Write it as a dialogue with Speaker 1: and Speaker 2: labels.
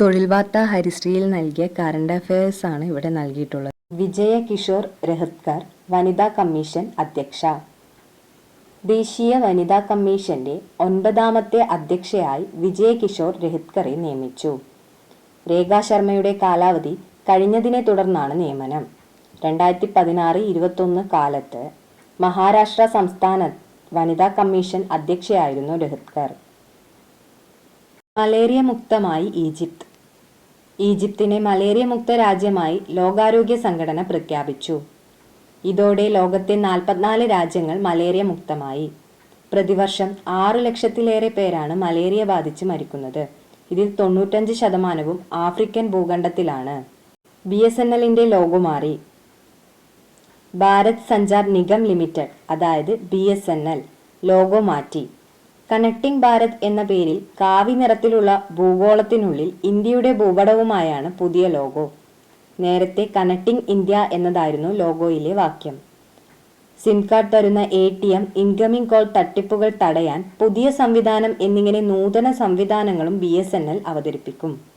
Speaker 1: തൊഴിൽ വാർത്ത ഹരിശ്രീയിൽ നൽകിയ കറണ്ട് അഫയേഴ്സ് ആണ് ഇവിടെ നൽകിയിട്ടുള്ളത്.
Speaker 2: വിജയ കിഷോർ രഹത്കർ വനിതാ കമ്മീഷൻ അധ്യക്ഷ. ദേശീയ വനിതാ കമ്മീഷന്റെ ഒൻപതാമത്തെ അധ്യക്ഷയായി വിജയ കിഷോർ രഹിത്കറെ നിയമിച്ചു. രേഖാ ശർമ്മയുടെ കാലാവധി കഴിഞ്ഞതിനെ തുടർന്നാണ് നിയമനം. രണ്ടായിരത്തി പതിനാറ് ഇരുപത്തൊന്ന് കാലത്ത് മഹാരാഷ്ട്ര സംസ്ഥാന വനിതാ കമ്മീഷൻ അധ്യക്ഷയായിരുന്നു രഹത്കർ മലേറിയ മുക്തമായി ഈജിപ്ത്. ഈജിപ്തിനെ മലേറിയ മുക്ത രാജ്യമായി ലോകാരോഗ്യ സംഘടന പ്രഖ്യാപിച്ചു. ഇതോടെ ലോകത്തെ നാൽപ്പത്തിനാല് രാജ്യങ്ങൾ മലേറിയ മുക്തമായി പ്രതിവർഷം ആറു ലക്ഷത്തിലേറെ പേരാണ് മലേറിയ ബാധിച്ച് മരിക്കുന്നത്. ഇതിൽ തൊണ്ണൂറ്റഞ്ച് ശതമാനവും ആഫ്രിക്കൻ ഭൂഖണ്ഡത്തിലാണ്. ബി എസ് എൻ എല്ലിന്റെ ലോഗോ മാറി. ഭാരത് സഞ്ചാർ നിഗം ലിമിറ്റഡ് അതായത് B S N L logo മാറ്റി. കണക്ടിംഗ് ഭാരത് എന്ന പേരിൽ കാവി നിറത്തിലുള്ള ഭൂഗോളത്തിനുള്ളിൽ ഇന്ത്യയുടെ ഭൂപടവുമായാണ് പുതിയ ലോഗോ. നേരത്തെ കണക്ടിംഗ് ഇന്ത്യ എന്നതായിരുന്നു ലോഗോയിലെ വാക്യം. സിം കാർഡ് തരുന്ന A T M incoming call തട്ടിപ്പുകൾ തടയാൻ പുതിയ സംവിധാനം എന്നിങ്ങനെ നൂതന സംവിധാനങ്ങളും ബി അവതരിപ്പിക്കും.